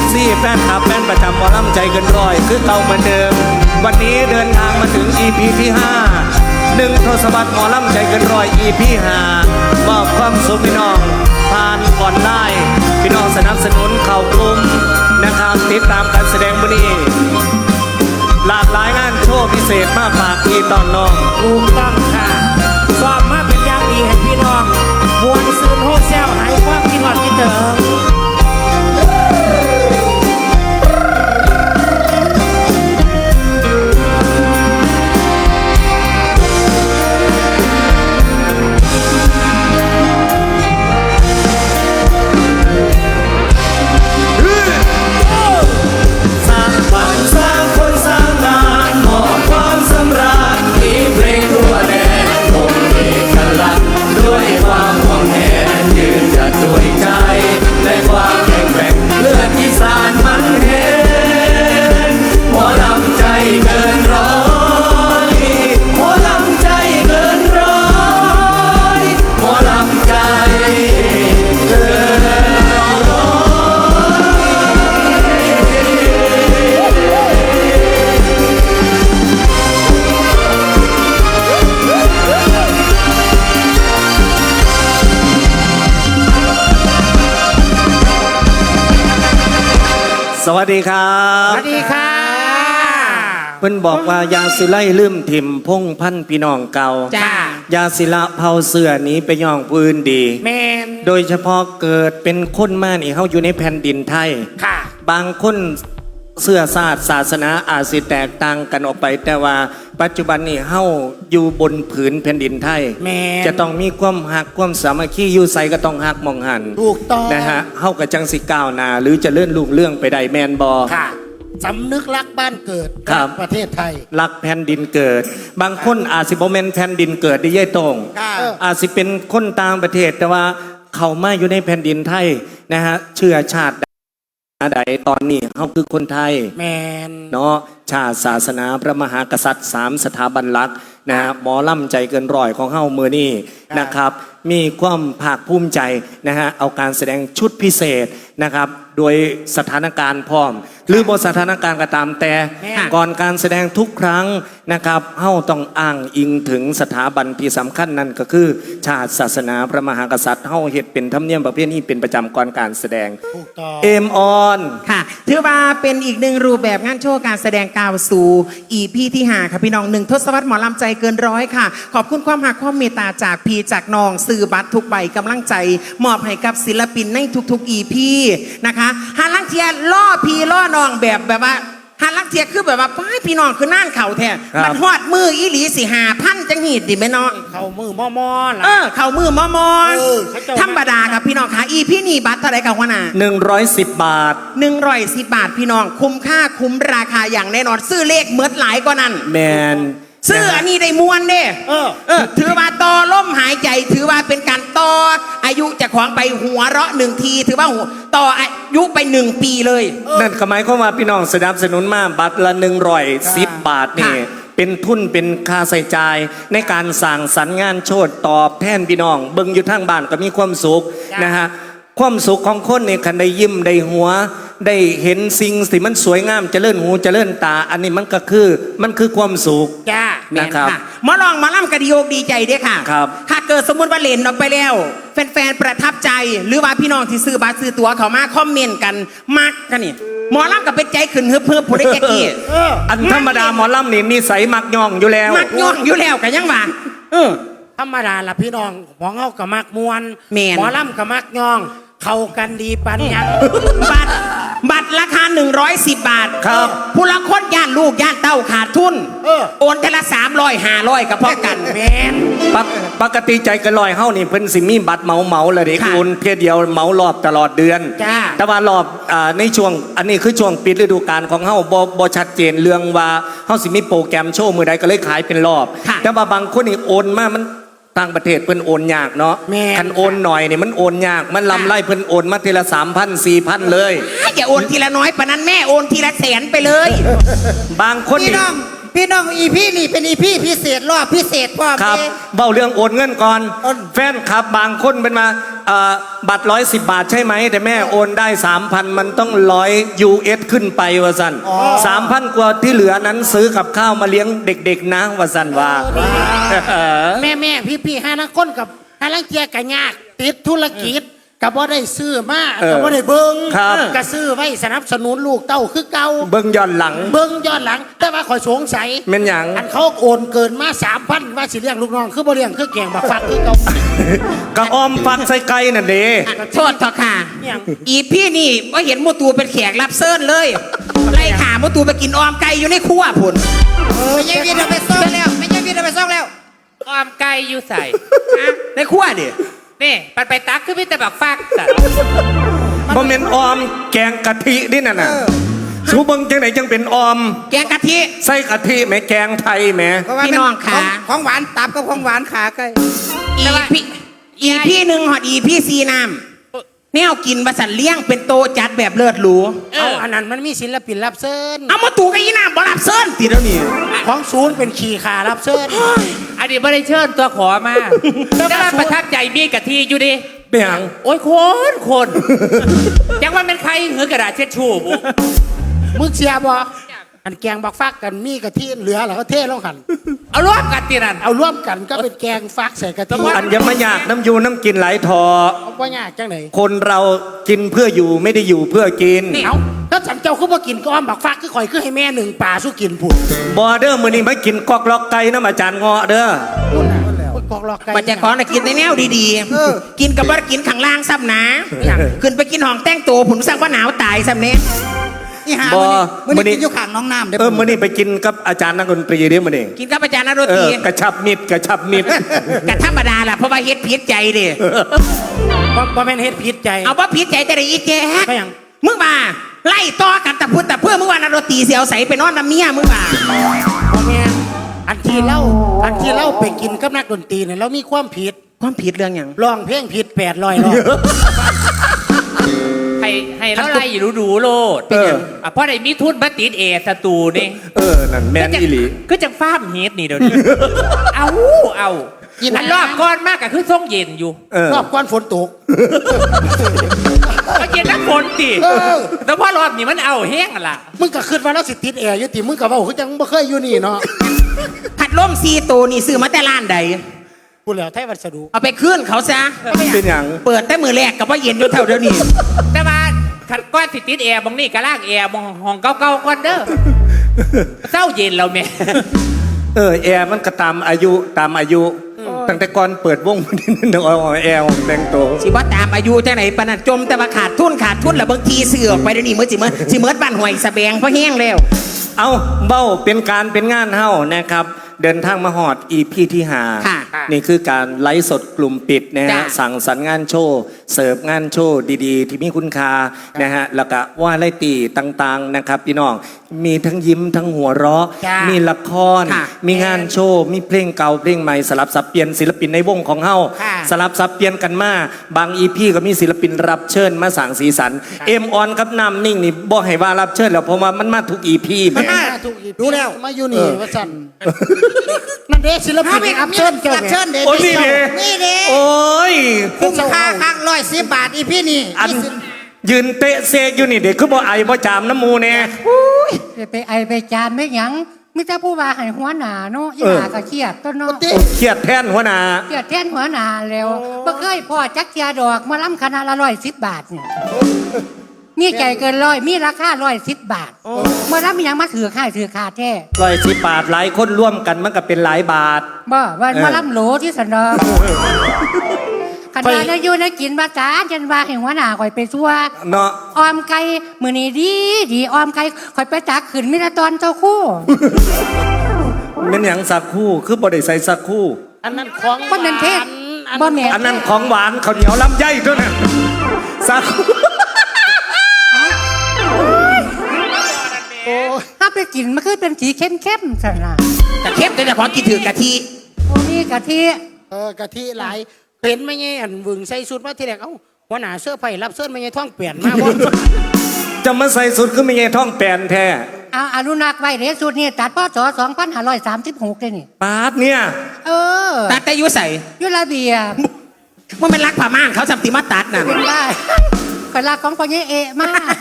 ฟซีแฟนคลับแฟนประจำหมอลำใจเกินร้อยคือเก่าเหมือนเดิม วันนี้เดินทางมาถึง EP ที่ 5 หนึ่งทศวรรษหมอลำใจเกินร้อย EP 5มอบความสุขพี่น้องผ่านออนไลน์พี่น้องสนับสนุนเข่ากลุ่มนะครับติดตามการแสดงมื้อนี้ หลากหลายงานโชว์พิเศษมาฝากพี่ตอนน้องถูกต้องค่ะสอบมาเป็นอย่างดีให้พี่น้องมวลซื้นโฮเซลหายความคิดหอดคิดถึง วัสดีครัสบวัสดีค่ะ เพิ่นบอกว่ายาสิไลลืมถิ่มพงพันธุ์พี่น้องเก่าจ้า ยาศิละเผาเสือหนี้ไปย่องผู้อื่นดี แมนโดยเฉพาะเกิดเป็นคนมานี่เขาอยู่ในแผ่นดินไทย ค่ะ บางคนเสื้อศาสตร์ศาสนาอาจสิแตกต่างกันออกไปแต่ว่า ปัจจุบันนี้เฮาอยู่บนผืนแผ่นดินไทย แม่นจะต้องมีความหักความสามัคคีอยู่ใส่ก็ต้องหักมองหันถูกต้อง นะฮะเฮากับจังสิก้าวหนาหรือจะเลื่อนลุงเรื่องไปได้แมนบอ ค่ะสำนึกรักบ้านเกิดครับ ประเทศไทย รักแผ่นดินเกิด บางคนอาจสิบ่แม่นแผ่นดินเกิดได้ย่ายตรง ค่ะอาจสิเป็นคนต่างประเทศแต่ว่าเขามาอยู่ในแผ่นดินไทยนะฮะเชื้อชาติ ใดตอนนี้เขาคือคนไทย แมน เนาะชาติศาสนาพระมหากษัตริย์สามสถาบันหลักนะฮะหมอล่ำใจเกินร้อยของเฮามือนี่นะครับ มีความภาคภูมิใจนะฮะเอาการแสดงชุดพิเศษนะครับ โดยสถานการณ์พร้อม หรือบทสถานการณ์ก็ตามแต่ แม่ก่อนการแสดงทุกครั้งนะครับเฮาต้องอ้างอิงถึงสถาบันที่สำคัญนั่นก็คือ ชาติศาสนาพระมหากษัตริย์เฮาเฮ็ดเป็นธรรมเนียมประเพณีเป็นประจำก่อนการแสดงถูกต้องเอมออนค่ะถือว่าเป็นอีกหนึ่งรูปแบบงานโชว์การแสดงกาวสู่อีพีที่หาค่ะพี่น้องหนึ่งทศวรรษหมอลำใจเกินร้อยค่ะ ขอบคุณความหักความเมตตาจากพีจากน้องสื่อบัตรทุกใบกำลังใจ มอบให้กับศิลปินในทุกๆอีพีนะคะฮาลังเทียล่อพีล่อน้องแบบแบบว่า ฮาลังเทียคือแบบว่าป้ายพี่น้องคือน่านเข่าแท้ครับ มันฮอดมืออีหลีสิหาพันจังหีดดิแม่น้อง เขามือมอมอล่ะ เออ เข่ามือมอมอนเออเขาเจ้า ธรรมดาครับพี่น้องค่ะอีพี่นี่บัตรเท่าไหรกับหัวหน้า 110 บาท หนึ่งร้อยสิบบาทพี่น้อง คุ้มค่าคุ้มราคาอย่างแน่นอน ซื้อเลขเมิดหลายกว่านั้น แมนซื้ออันนี้ได้มวนเด้เออ เออ ถือว่าต่อล่มหายใจถือ ออายุจากของไปหัวเราะหนึ่งที ถือว่าหัวต่ออายุไปหนึ่งปีเลย นั่นก็หมายความว่าพี่น้องสนับสนุนมาบัตรละ110บาทนี่ ค่ะเป็นทุนเป็นค่าใส่จ่ายในการสั่งสรรค์งานโชดตอบแทนพี่น้อง เบิ่งอยู่ทางบ้านก็มีความสุขนะฮะ ความสุขของคนเนี่ยคันได้ยิ้มได้หัว ได้เห็นสิ่งที่มันสวยงามเจริญหูเจริญตา อันนี้มันก็คือมันคือความสุข จ้าแม่นนะครับค่ะหมาลองหมาล่ำกระดิโยกดีใจเด้อค่ะ ครับถ้าเกิดสมมติว่าเลนออกไปแล้ว แฟนๆประทับใจหรือว่าพี่น้องที่ซื้อบัตรซื้อตั๋วเขามาคอมเมนต์กันมากกันนี่หมอล่ำกับเป็นใจขึ้นเฮือบเฮือบผู้ได้แก่กี้เอออันธรรมดาหมอลำนี่นิสัยมักย่องอยู่แล้ว มักย่องอยู่แล้วกันยังว่าเออ ธรรมดาล่ะพี่น้องหมอเงากับมักมวนแม่น หมอลำกับมักย่อง เข้ากันดีปันยัง บัตรบัตรราคา 110 บาทครับผู้ละคนย่านลูกย่านเต้าขาดทุนเออ โอนแต่ละ 300 500กับพ่อกัน แมนปกปกติใจเกันลอยเฮานี่เพิ่นสิมีบัตรเหมาเหมาๆเลยเด็กค่ะโอนเพียเดียวเหมารอบตลอดเดือน จ้า แต่ว่ารอบอ่าในช่วงอันนี้คือช่วงปิดฤดูกาลของเฮาบ่บ่ชัดเจนเรื่องว่าเฮาสิมีโปรแกรมโชว์มือใดก็เลยขายเป็นรอบ ค่ะแต่ว่าบางคนนี่โอนมามัน ต่างประเทศเพิ่นโอนยากเนาะแม่น คันโอนหน่อยนี่มันโอนยาก มันลำไล่เพิ่นโอนมาทีละ3,000 4,000เลย อย่าโอนทีละน้อยปะนั้นแม่โอนทีละแสนไปเลย บางคนพี่นี่น้อง พี่น้องอีพี่นี่เป็นอีพี่พิเศษรอบพิเศษพ่อครับแม่เบ้าเรื่องโอนเงินก่อนโอนแฟนครับบางคนเป็นมาเอ่อบัตรร้อยสิบบาทใช่ไหม แต่แม่โอนได้สามพันมันต้องร้อยยูเอสขึ้นไปวะสันสามพันกว่าที่เหลือนั้นซื้อกับข้าวมาเลี้ยงเด็กๆนะวะสันว่าแม่แม่พี่พี่ห้านักคนกับห้าลังเจียกันยาก ติดธุรกิจ กับว่าได้ซื้อมาเออกับว่าได้เบิ้งครับ ก็ซื้อไว้สนับสนุนลูกเต้าคือเก่าเบิ้งย้อนหลังเบิ้งย้อนหลัง แต่ว่าคอยสงสัยแม่นหยังอันเขาโอนเกินมาสามพันว่าสิเลี้ยงลูกน้องคือบ่เลี้ยงคือแกงบักฟักคือเก่า กระออมฟักใส่ไก่นั่นเด้โทษเถอะค่ะเนี่ยอีพี่นี่ว่าเห็นมูตูเป็นแขกรับเซิญเลย ไล่ขามูตูไปกินออมไก่อยู่ในครัวพุ่นเออยังวิทย์เอาไปซ่องแล้วไม่ยังวิทย์เอาไปซ่องแล้วออมไก่อยู่ใส่ฮะในครัวดิ นี่ปันไปตักคือพี่แต่บักฟักสัตว์บ่แม่นออมแกงกะทินี่น่ะน่ะสูเบิ่งจังไหนจังเป็นออม แกงกะทิใส่กะทิแหม่แกงไทยแหม่เพราะว่าพี่น้องขาขของหวานตับกับของหวานขาไก่อีพี่อีพี่หนึ่งหอดอีพี่ซีน้ำ แนวกินบะสันเลี้ยงเป็นโตจัดแบบเลิศหรูเอาอันนั้นมันมีศิลปินรับเชิญเอามาตูกับอีน้ำบ่รับเซิญติแล้วนี่ของศูนย์เป็นขี่ขารับเชิญอันนี้ไม่ได้เชิญตัวขอมาแต่ว่าประทับใจมีกะทิอยู่ดิ เป็นหยังโอ้ยคนคนยังว่าเป็นใครหือกระดาษเช็ดชูบุมึงเสียบ่อันแกงบักฟักกันมีกะทิเหลือแล้วก็เทลงหัน เอารวมกันตีนันเอาร่วมกันก็เป็นแกงฟักใส่กะทิอันยมายากน้ำยูน้ำกินไหลายทอเอาว่ายากจังไหนคนเรากินเพื่ออยู่ไม่ได้อยู่เพื่อกินเอาถ้าสันเจ้าคือบ่กินก็อ้อมบักฟักคือข่อยคือให้แม่หนึ่งป่าสู้กินผุดบอเดอร์มือนี้ไม่กินกอกล็อกไก่น้ำอาจารย์เงาะเด้อพุ่นน่ะโอ้ยกอกหลอกไก่บัจจของน่ะกินในแนวดีๆ กินกับบ่ได้กินข้างล่างซ้ำนะ ขึ้นไปกินห้องแต่งตัวผุนสั่งว่าหนาวตายซ้ำเนี้ย นี่หาบ่มันมื้อนี้นี่กินอยู่ข้างน้องน้ำเด้เออมือนี้ไปกินกับอาจารย์นักดนตรีเด้อมือนี้กินกับอาจารย์นรเอตีอกระชับมิดกระชับมิดกะธรรมดาล่ะเพราะว่าเฮ็ดผิดใจดิบ่บ่แม่นเฮ็ดผิดใจ เอาว่าผิดใจแต่ได้อีแจ๊กก็ยัง มึงมาไล่ต่อกันแต่พูดแต่เพื่อมึงว่านรตีเสียวใสไปนอนน้ำเมียมึงมาบ่แม่นอันที่เล่าอันที่เล่าไปกินกับนักดนตรีเนี่ยเรามีความผิดความผิดเรื่องอย่างร้องเพลงผิด800รอบ ให้ให้แล้วไล่อยู่ดูๆโลดเออ อะเพราะได้มีทุนมาติดเอสตูนี่เออ นั่นแมนอีหลี ก็จังฟ้าร์มเฮดนี่เดี๋ยวนี้ เอาเอาอันรอบก้อนมากก็คือส่งเย็นอยู่เออ รอบก่อนฝนตก ก็เย็นเป็นน้ำฝนติเออ แต่ว่ารอบนี้มันเอาแห้งอะล่ะมึงก็ขึ้นมาแล้วสิติดแอร์อยู่ติมึงก็เว้าคือจังบ่เคยอยู่นี่เนาะพัดลมซีตัวนี่ซื้อมาแต่ร้านใดกูแล้วไทยวัสดุเอาไปคืนเขาซะ เป็นอย่างเปิดแต่มือแรกกับว่าเย็นอยู่เท่าเดียวนี้แต่ว่า ขัดก้อนสิติดแอร์บางนี่กระลากแอร์บางห้องเก่าๆก่อนเด้อเศร้าเย็นเราแม่เออแอร์มันก็ตามอายุตามอายุ ตั้งแต่ก่อนเปิดวงมันนึกเอาแอร์ของแต่งตัวสิว่าตามอายุจังไหนปานนันจมแต่ว่าขาดทุนขาดทุนแล้วบางทีซื้อออกไปเดี๋ยวนี้มือสิเมื่อสิเมื่อบ้านหวยสะแบงเพราะแห้งแล้ว เอาเบ้าเป็นการเป็นงานเฮ้านะครับ เดินทางมาหอดอีพีที่หาค่ะ นี่คือการไลฟ์สดกลุ่มปิดนะฮะจ้ะสั่งสรรค์งานโชว์ เสิร์ฟงานโชว์ดีๆ ที่มีคุณค่านะฮะแล้วก็ว่าไล่ตีต่างๆนะครับพี่น้อง มีทั้งยิ้มทั้งหัวเราะ จ้ะมีละคร ค่ะมีงานโชว์ มีเพลงเก่าเพลงใหม่สลับสับเปลี่ยนศิลปินในวงของเฮาค่ะสลับสับเปลี่ยนกันมา บางอีพีก็มีศิลปินรับเชิญมาสั่งสีสันเอ็มออนกับน้ำนิ่งนี่บ่ให้ว่ารับเชิญแล้วเพราะว่ามันมาทุกอีพีแหมันมมาถูกอีกดูแล้วมาอยู่นี่ว่าซั่นนั่นเด้ศิลปินอัพเชิญเจ้ารับแม่เชิญเด้โอ้ยนี่เด้ นี่เด้โอ้ย คุ้มค่าข้างร้อยสิบบาทอีพี่นี่อันยื นเตะเซกอยู่นี่เด็กคือบ่ไอบ่จามน้ำมูแน่ไปไอไปจานไม่หยังมิจะผู้ว่าให้หัวหนาเนาะอีหาก็เครียดต้นเนาะเครียดแทนหัวหน้าเครียดแทนหัวหนาแล้วบ่เคยพ่อจักเทียดอกมาล้ำคณะละร้อยสิบบาทเนี่ยมีใจเกินร้อยมีราคาร้อยสิบบาทมาล้ำมีหยังมาถือค่ายถือขาดแท้ร้อยสิบบาทหลายคนร่วมกันมันก็เป็นหลายบาทบ่ว่าเออมาล้ำโหลที่สันดอก ขนาดนั้นอยู่นะกินมาจานจันว่าให้หัวหนาข่อยไปซัวเนาะออมไก่มือนี้ดีดีออมไก่ข่อยไปตักขึ้นมิตรตอนเจ้าคู่เป็นอย่างสักคู่คือบ่ได้ใส่สักคู่ อันนั้นของบ่แม่นเทศอันบ่แม่อันนั้นของหวานข้าวเหนียวลำไยด้วยนะสักคู่โอ้ยถ้าไปกินมันคือเป็นสีเข้มๆสันล่ะแต่เข้มแต่เฉพาะกินถือกะทิโอ้มีกะทิเออกะทิหลาย เห็นไหม่ไงอันวึงใส่สุดมาทีแรกเอ้าหัวหน้าเสื้อไผ่รับเสื้อไม่ไงท้องเปลี่ยนมาว่าจะมาใส่สุดคือไม่ไงท้องแปลนแท้เอาอนุรักษ์ไว้เรสูตรนี่ตัดพศ2536เลยนี่ ปาดเนี่ย เออตัดแต่อยุใส่อยุระเบียบว่ามันรักผ้าม่านเขาสัมติมาตัดน่ะเป็นได้ขอยรักของพ่อเยเอะมาก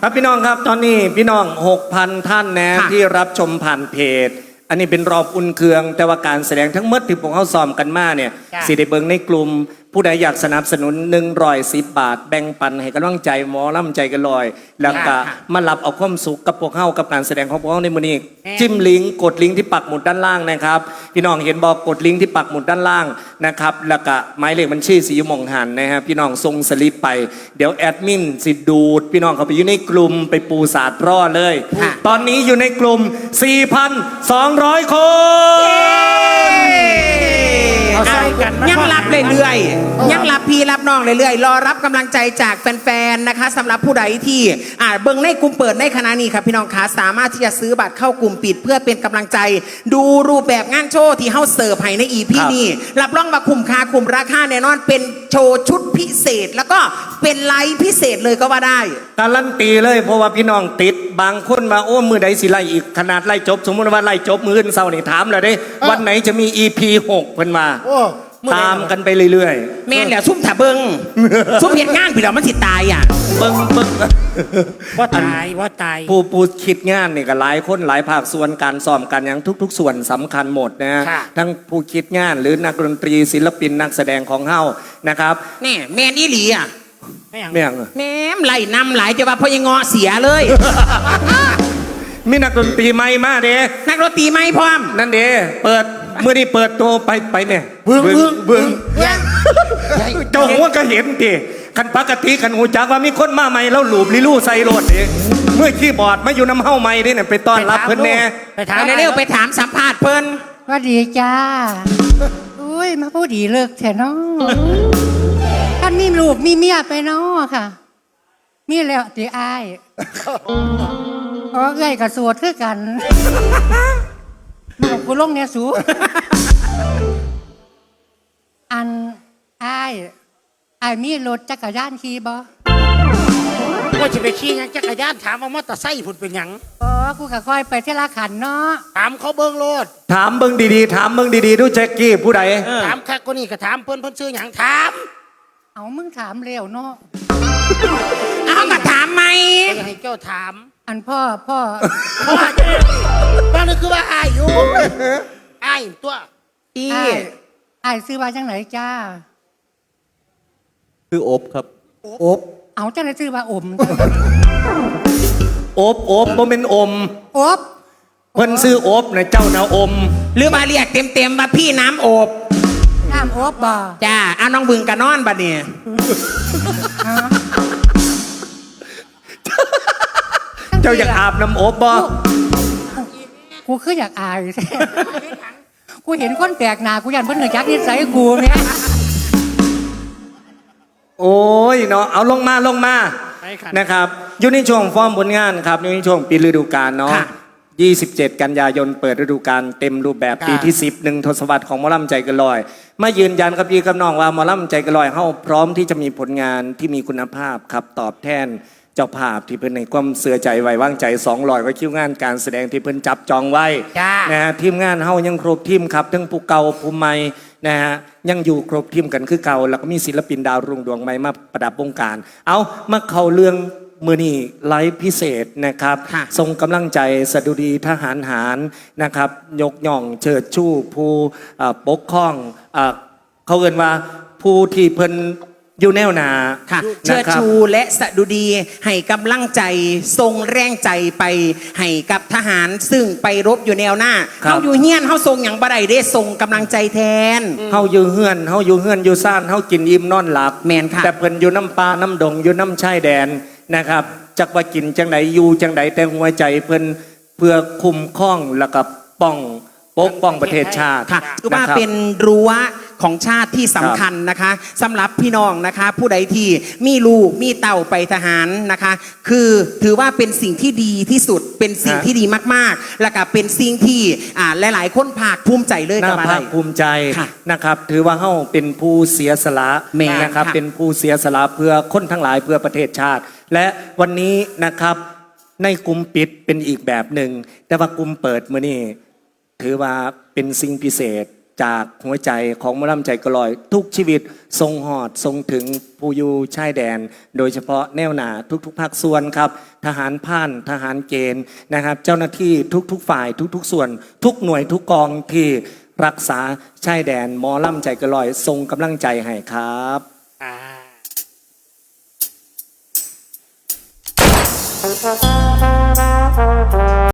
ครับพี่น้องครับตอนนี้พี่น้อง 6,000 ท่านนะ ค่ะ ที่รับชมผ่านเพจ อันนี้เป็นรอบอุ่นเครือง แต่ว่าการแสดงทั้งหมดที่พวกเขาซ้อมกันมาเนี่ยจ้ะ สิได้เบิงในกลุ่ม ผู้ใดอยากสนับสนุน110บาท แบ่งปันให้กำลังใจหมอล่ำใจกันลอย แล้วก็มารับเอาความสุขกับพวกเขากับการแสดงของพวกเขาในมือนี้จิ้มลิงก์กดลิงก์ที่ปักหมุดด้านล่างนะครับ พี่น้องเห็นบอกกดลิงก์ที่ปักหมุดด้านล่างนะครับแล้วก็หมายเลขบัญชีสีอยู่หมองหันนะฮะพี่น้องส่งสลิปไป เดี๋ยวแอดมินสิดูด พี่น้องเขาไปอยู่ในกลุ่มไปปูศาสตร์รอเลยค่ะตอนนี้อยู่ในกลุ่ม 4,200 คน เอาใส่กันมายังรับเรื่อยๆยังรับพี่รับน้องเรื่อยๆรอรับกำลังใจจากแฟนๆนะคะสำหรับผู้ใดที่อ่าเบิ้งในกลุ่มเปิดในคณะนี้ครับพี่น้องคะสามารถที่จะซื้อบัตรเข้ากลุ่มปิด เพื่อเป็นกำลังใจ ดูรูปแบบงานโชว์ที่เฮาเสิร์ฟให้ในอีพีครับ นี้รับรองว่าคุ้มค่าคุ้มราคาแน่นอนเป็นโชว์ชุดพิเศษ แล้วก็เป็นไลฟ์พิเศษเลยก็ว่าได้ การันตีเลยเพราะว่าพี่น้องติดบางคนมาโอ้มือใดสิไล่อีกขนาดไล่จบ สมมติว่าไล่จบมืออื่นเศร้านี่ถามเลยเด้ วันไหนจะมี EP 6เพิ่นมาโอ้มื้อใดตามกันไปเรื่อยแม่นเดี๋ยวซุ่มถาเบิงซุ่มเห็นงานพี่เรามันสิตายอะ ๆเบิ่งเบิ่งว่าตายว่าตาย ผู้ผู้คิดงานนี่ก็หลายคนหลายภาคส่วนการซ้อมกันอย่างทุก ๆ ส่วนสำคัญหมดนะฮะค่ะ ทั้งผู้คิดงานหรือนักดนตรีศิลปินนักแสดงของเฮานะครับนี่แม่นอีหลีอะไม่อย่างเมี่ยงแม่มไล่นำหลายจะว่าพอยังงอเสียเลย มีนักดนตรีใหม่มาเด้นักดนตรีไม่พร้อมนั่นเด้เปิด เมื่อนี้เปิดตัวไปไปเนี่ยเบื้องเบื้องเบื้องใหญ่ใหญ่เจ้าหัวก็เห็นดิคันปกติคันหูจักว่ามีคนมาใหม่แล้วหลูบลิลู่ใส่รถเองเมื่อขี้บอร์ดมาอยู่น้ำเฮ้าใหม่นี่เนี่ยไปต้อนรับเพิ่นแน่ไปถามเอาเร็วๆไปถามสัมภาษณ์เพิ่นว่าดีจ้าอุ้ยมาพูดดีเลิกเถอะเนาะท่านมีลูกมีเมียไปเนาะค่ะ มีแล้วตีอายอ๋อเอ้ยกับสวดคือกันลู กกูลงเนี่ยสู อันอายอายมีรถจักรยานขี่บ่ว่าจะไปขี่หยังจักรยานถามว่ามอเตอร์ไซค์พุ่นเป็นหยัง อ๋อกูก็ค่อยไปเทละขันเนาะถามเขาเบิ้งโลด ถามเบิ่งดีๆ ถามเบิ่งดีๆ ดูแจ็คกี้ผู้ใดถามคักก็นี่ก็ถามเพิ่นเพิ่นชื่อหยังถาม เอามึงถามเร็วเนาะเอาก็ถามไหม ให้เจ้าถาม อันพ่อพ่อเพราะว่าบ้านนึกคือว่าอายอยู่อายตัวพี่อ้ายอ้ายซื้อมาจังไหนจ้า คืออบครับ อบเอาจังไหนซื้อมาอม อบอบบ่เป็นอม อบเพิ่นซื้ออบนะเจ้านาอม หรือมาเรียกเต็มๆว่าพี่น้ำอบน้ำอบบ่จ้าเอาน้องบึงกันนอนบัดเนี่ย เจ้าอยากอาบน้ำอบบ่ กูคืออยากอายแท้กูเห็นคนแปลกหน้ากูยันเพิ่นเหนือจักนิสัยกูเนี่ยโอ้ยเนาะเอาลงมาลงมาไปค่ะ นะครับอยู่ในช่วงฟอร์มผลงานครับอยู่ในช่วงปิดฤดูกาลเนาะค่ะ27 กันยายนเปิดฤดูกาลเต็มรูปแบบค่ะปีที่ 10หนึ่งทศวรรษของหมอลำใจเกันลอย มายืนยันกับพี่กับน้องว่าหมอลำใจเกันลอยเฮาพร้อมที่จะมีผลงานที่มีคุณภาพครับตอบแทน เจ้าภาพที่เพิ่นในความเสือใจไว้วางใจ200กว่าคิวงานการแสดงที่เพิ่นจับจองไว้จ้า นะฮะทีมงานเฮายังครบทีมครับทั้งผู้เก่าผู้ใหม่นะฮะยังอยู่ครบทีมกันคือเก่าแล้วก็มีศิลปินดาวรุ่งดวงใหม่มาประดับวงการ เอามาเข้าเรื่องมือนี่ไลฟ์พิเศษนะครับค่ะทรงกำลังใจสดุดีทหารหารนะครับ ยกย่องเชิดชูผู้เอ่อปกครองเอ่อเขาเอ่นว่าผู้ที่เพิ่น อยู่แนวหนาค่ะนะเชิดครับ ชูและสะดุดีให้กำลังใจทรงแรงใจไปให้กับทหารซึ่งไปรบอยู่แนวหน้าครับ เขาอยู่เฮียนเขาทรงอย่างบ่ได้ได้ทรงกำลังใจแทน เฮาอยู่เฮือนเฮาอยู่เฮือนอยู่ซ่านเฮากินอิ่มนอนหลับแม่นค่ะ แต่เพิ่นอยู่น้ำปลาน้ำดงอยู่น้ำชายแดนนะครับจักว่ากินจังไดอยู่จังไดแต่หัวใจเพิ่นเพื่อคุ้มครองแล้วก็ป้องปกป้องประเทศชาติค่ะถือว่าะครับ เป็นรั้ว ของชาติที่สำคัญนะคะสำหรับพี่น้องนะคะ ผู้ใดที่มีลูกมีเต่าไปทหารนะคะ คือถือว่าเป็นสิ่งที่ดีที่สุดเป็นสิ่งฮะที่ดีมากๆ แล้วก็เป็นสิ่งที่อ่าหลาย ๆ คนภาคภูมิใจเลยน่ากับอะภาไรคภูมิใจค่ะนะครับ ถือว่าเฮาเป็นผู้เสียสละแม่นนะครับค่ะเป็นผู้เสียสละเพื่อคนทั้งหลายเพื่อประเทศชาติ และวันนี้นะครับในกลุ่มปิดเป็นอีกแบบหนึ่ง แต่ว่ากลุ่มเปิดมื้อนี้ถือว่าเป็นสิ่งพิเศษ จากหัวใจของมอลำใจกลอย ทุกชีวิตทรงหอดทรงถึงผู้อยู่ชายแดน โดยเฉพาะแนวหนาทุกๆภาคส่วนครับ ทหารผ่านทหารเกณฑ์นะครับ เจ้าหน้าที่ทุกๆฝ่ายทุกๆ ส่วน ทุกหน่วยทุกกองที่รักษาชายแดนมอลำใจกระลอย ทรงกำลังใจให้ครับอ่า